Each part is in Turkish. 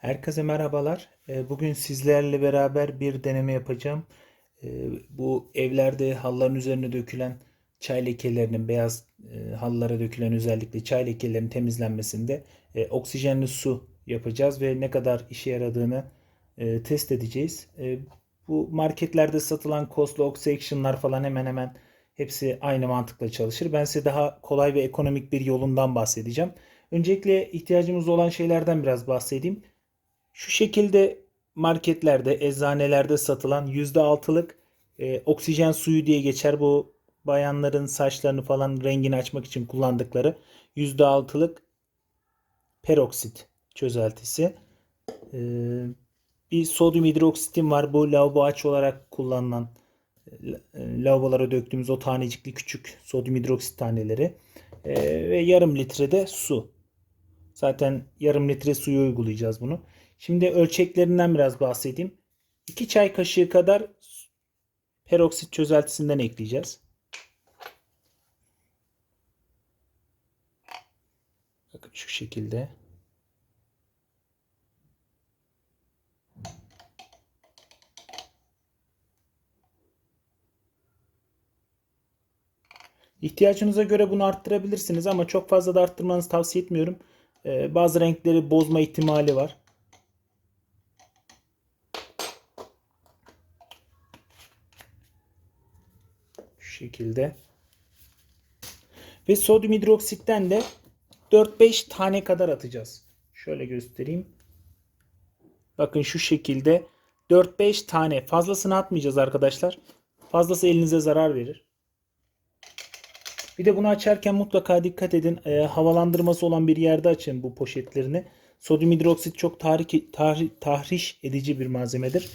Herkese merhabalar. Ee, Bugün sizlerle beraber bir deneme yapacağım. Ee, Bu evlerde halıların üzerine dökülen çay lekelerinin, beyaz e, halılara dökülen özellikle çay lekelerinin temizlenmesinde e, oksijenli su yapacağız ve ne kadar işe yaradığını e, test edeceğiz. Bu marketlerde satılan Costly Oxy Action'lar falan hemen hemen hepsi aynı mantıkla çalışır. Ben size daha kolay ve ekonomik bir yolundan bahsedeceğim. Öncelikle ihtiyacımız olan şeylerden biraz bahsedeyim. Şu şekilde marketlerde, eczanelerde satılan %6'lık e, oksijen suyu diye geçer. Bu bayanların saçlarını falan rengini açmak için kullandıkları %6'lık peroksit çözeltisi. E, bir sodyum hidroksitim var. Bu lavabo aç olarak kullanılan e, lavabolara döktüğümüz o tanecikli küçük sodyum hidroksit taneleri. E, ve yarım litre de su. Zaten yarım litre suyu uygulayacağız bunu. Şimdi ölçeklerinden biraz bahsedeyim. 2 çay kaşığı kadar peroksit çözeltisinden ekleyeceğiz. Bakın şu şekilde. İhtiyacınıza göre bunu arttırabilirsiniz ama çok fazla da arttırmanızı tavsiye etmiyorum. Ee, bazı renkleri bozma ihtimali var. Şu şekilde. Ve sodyum hidroksitten de 4-5 tane kadar atacağız. Şöyle göstereyim. Bakın şu şekilde 4-5 tane. Fazlasını atmayacağız arkadaşlar. Fazlası elinize zarar verir. Bir de bunu açarken mutlaka dikkat edin. E, havalandırması olan bir yerde açın bu poşetlerini. Sodyum hidroksit çok tahrik, tahri- tahriş edici bir malzemedir.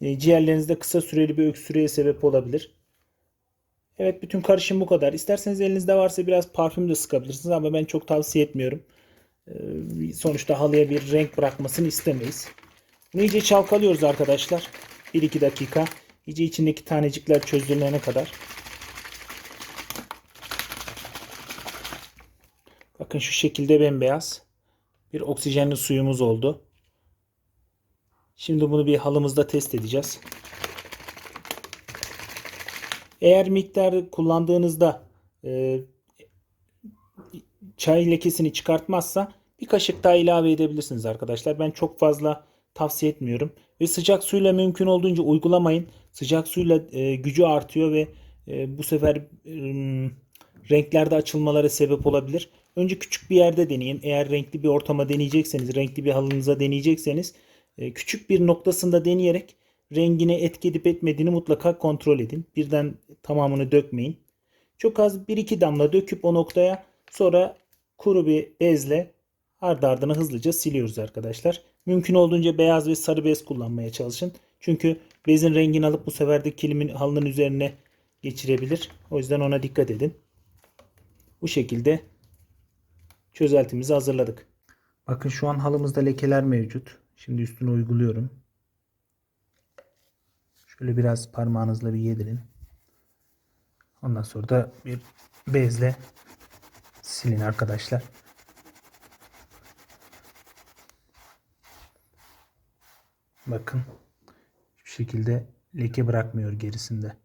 E, ciğerlerinizde kısa süreli bir öksürüğe sebep olabilir. Evet bütün karışım bu kadar. İsterseniz elinizde varsa biraz parfüm de sıkabilirsiniz ama ben çok tavsiye etmiyorum. E, sonuçta halıya bir renk bırakmasını istemeyiz. Bunu iyice çalkalıyoruz arkadaşlar. 1-2 dakika. İyice içindeki tanecikler çözülene kadar. Bakın şu şekilde bembeyaz bir oksijenli suyumuz oldu. Şimdi bunu bir halımızda test edeceğiz. Eğer miktar kullandığınızda e, çay lekesini çıkartmazsa bir kaşık daha ilave edebilirsiniz arkadaşlar. Ben çok fazla tavsiye etmiyorum. Ve sıcak suyla mümkün olduğunca uygulamayın. Sıcak suyla e, gücü artıyor ve e, bu sefer e, renklerde açılmalara sebep olabilir. Önce küçük bir yerde deneyin. Eğer renkli bir ortama deneyecekseniz, renkli bir halınıza deneyecekseniz e, küçük bir noktasında deneyerek rengine etki edip etmediğini mutlaka kontrol edin. Birden tamamını dökmeyin. Çok az 1-2 damla döküp o noktaya sonra kuru bir bezle ardı ardına hızlıca siliyoruz arkadaşlar. Mümkün olduğunca beyaz ve sarı bez kullanmaya çalışın. Çünkü bezin rengini alıp bu sefer de kilimin halının üzerine geçirebilir. O yüzden ona dikkat edin. Bu şekilde çözeltimizi hazırladık. Bakın şu an halımızda lekeler mevcut. Şimdi üstüne uyguluyorum. Şöyle biraz parmağınızla bir yedirin. Ondan sonra da bir bezle silin arkadaşlar. Bakın şu şekilde leke bırakmıyor gerisinde.